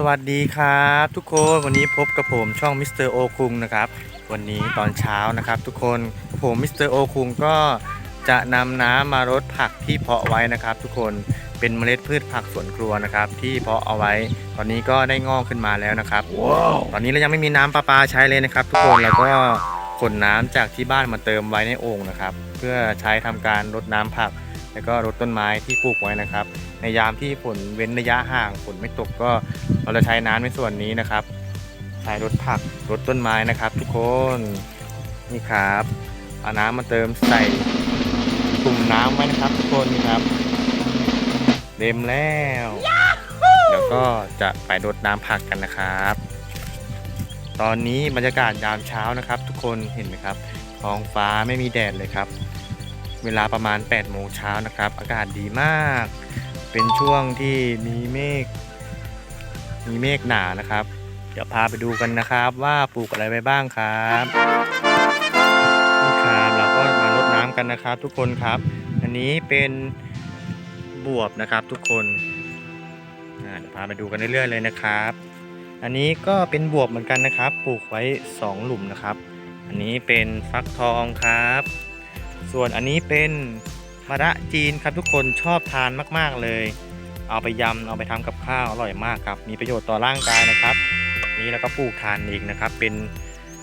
สวัสดีครับทุกคนวันนี้พบกับผมช่องมิสเตอร์โอคุงนะครับวันนี้ตอนเช้านะครับทุกคนผมมิสเตอร์โอคุงก็จะนำน้ำมารดผักที่เพาะไว้นะครับ ทุกคนเป็นเมล็ดพืชผักสวนครัวนะครับ ที่เพาะเอาไว้ ตอนนี้ก็ได้งอกขึ้นมาแล้วนะครับตอนนี้เรายังไม่มีน้ำประปาใช้เลยนะครับ ทุกคนแล้วก็ขนน้ำจากที่บ้านมาเติมไว้ในโอ่งนะครับ เพื่อใช้ทำการรดน้ำผัก แล้วก็รดต้นไม้ที่ปลูกไว้นะครับ ในยามที่ฝนเว้นระยะห่างฝนไม่ตกก็เราจะใช้น้ำในส่วนนี้นะครับใช้รดผักรดต้นไม้นะครับ ทุกคนนี่ครับเอาน้ำมาเติมใส่ตุ่มน้ำไว้นะครับ ทุกคนนี่ครับเต็มแล้วเดี๋ยวก็จะไปรดน้ำผักกันนะครับ ตอนนี้บรรยากาศยามเช้านะครับ ทุกคนเห็นไหมครับท้องฟ้าไม่มีแดดเลยครับ เวลาประมาณ8โมงเช้านะครับ อากาศดีมาก เป็นช่วงที่มีเมฆมีเมฆหนานะครับ เดี๋ยวพาไปดูกันนะครับว่าปลูกอะไรไว้บ้างครับนี่ครับเราก็มารดน้ำกันนะครับ ทุกคนครับ อันนี้เป็นบวบนะครับทุกคนเดี๋ยวพาไปดูกันเรื่อยๆเลยนะครับ อันนี้ก็เป็นบวบเหมือนกันนะครับ ปลูกไว้ 2 หลุมนะครับ อันนี้เป็นฟักทองครับ ส่วนอันนี้เป็นมะระจีนครับทุกคนชอบทานมากๆเลย เอาไปยำเอาไปทำกับข้าวอร่อยมากครับ มีประโยชน์ต่อร่างกายนะครับ นี่แล้วก็ปลูกทานเองนะครับ เป็น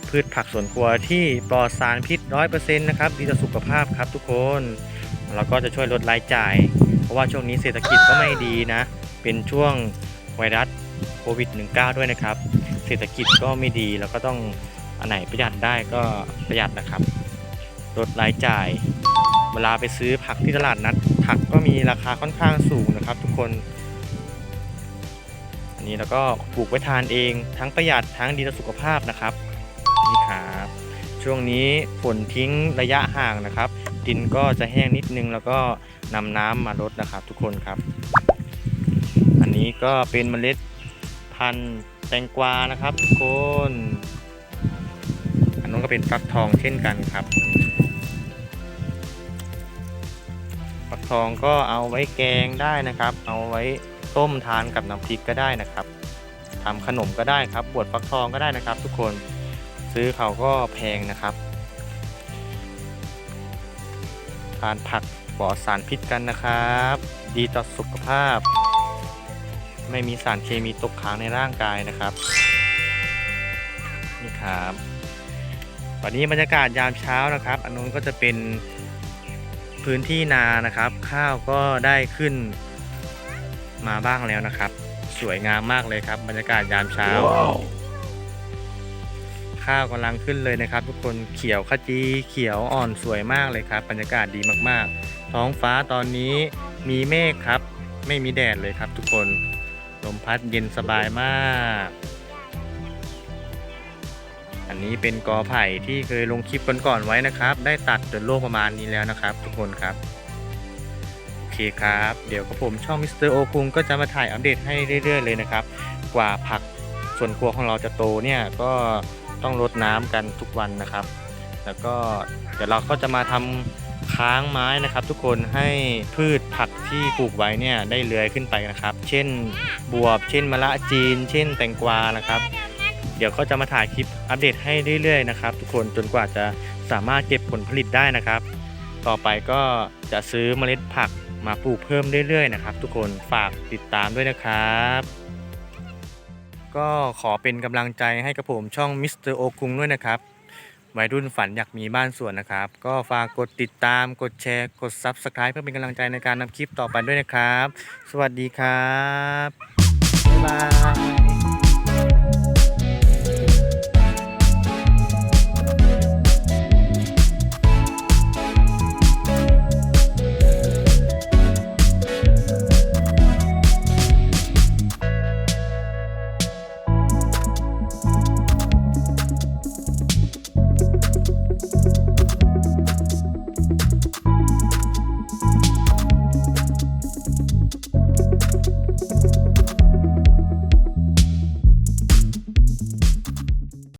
พืชผักสวนครัวที่ปลอดสารพิษร้อยเปอร์เซ็นต์นะครับดีต่อสุขภาพครับทุกคนแล้วก็จะช่วยลดรายจ่าย เพราะว่าช่วงนี้เศรษฐกิจก็ไม่ดีนะ เป็นช่วงไวรัสโควิด -19 ด้วยนะครับ เศรษฐกิจก็ไม่ดีแล้วก็ต้องอันไหนประหยัดได้ก็ประหยัดนะครับ ลดรายจ่าย เวลาไปซื้อผักที่ตลาดนัดผักก็มีราคาค่อนข้างสูงนะครับ ทุกคน อันนี้แล้วก็ปลูกไว้ทานเองทั้งประหยัดทั้งดีต่อสุขภาพนะครับนี่ครับช่วงนี้ฝนทิ้งระยะห่างนะครับ ดินก็จะแห้งนิดนึงแล้วก็นำน้ำมารดนะครับ ทุกคนครับ อันนี้ก็เป็นเมล็ดพันธุ์แตงกวานะครับ ทุกคน อันนู้นก็เป็นฟักทองเช่นกันครับ ทองก็เอาไว้แกงได้นะครับ เอาไว้ต้มทานกับน้ำพริกก็ได้นะครับทำขนมก็ได้ครับบวชฟักทองก็ได้นะครับ ทุกคนซื้อเขาก็แพงนะครับ ทานผักปลอดสารพิษกันนะครับ ดีต่อสุขภาพ ไม่มีสารเคมีตกค้างในร่างกายนะครับนี่ครับวันนี้บรรยากาศยามเช้านะครับ อันนู้นก็จะเป็น พื้นที่นานะครับ ข้าวก็ได้ขึ้นมาบ้างแล้วนะครับ สวยงามมากเลยครับ บรรยากาศยามเช้าข้าวกำลังขึ้นเลยนะครับ ทุกคนเขียวขจีเขียวอ่อนสวยมากเลยครับ บรรยากาศดีมากๆ ท้องฟ้าตอนนี้มีเมฆครับ ไม่มีแดดเลยครับ ทุกคนลมพัดเย็นสบายมาก อันนี้เป็นกอไผ่ที่เคยลงคลิปก่อนๆไว้นะครับ ได้ตัดจนโลกประมาณนี้แล้วนะครับ ทุกคนครับโอเคครับ เดี๋ยวกับผมช่องมิสเตอร์โอคุงก็จะมาถ่ายอัปเดตให้เรื่อย ๆ เลยนะครับ กว่าผักส่วนครัวของเราจะโตเนี่ยก็ต้องรดน้ำกันทุกวันนะครับ แล้วก็เดี๋ยวเราก็จะมาทำค้างไม้นะครับ ทุกคนให้พืชผักที่ปลูกไว้เนี่ยได้เลื้อยขึ้นไปนะครับ เช่นบวบ เช่นมะละจีน เช่นแตงกวานะครับ เดี๋ยวก็จะมาถ่ายคลิปอัปเดตให้เรื่อยๆนะครับ ทุกคนจนกว่าจะสามารถเก็บผลผลิตได้นะครับ ต่อไปก็จะซื้อเมล็ดผักมาปลูกเพิ่มเรื่อยๆนะครับ ทุกคนฝากติดตามด้วยนะครับ ก็ขอเป็นกำลังใจให้กับผมช่องมิสเตอร์โอคุงด้วยนะครับวัยรุ่นฝันอยากมีบ้านสวนนะครับ ก็ฝากกดติดตามกดแชร์กด Subscribe เพื่อเป็นกำลังใจในการนำคลิปต่อไปด้วยนะครับ สวัสดีครับ บ๊ายบาย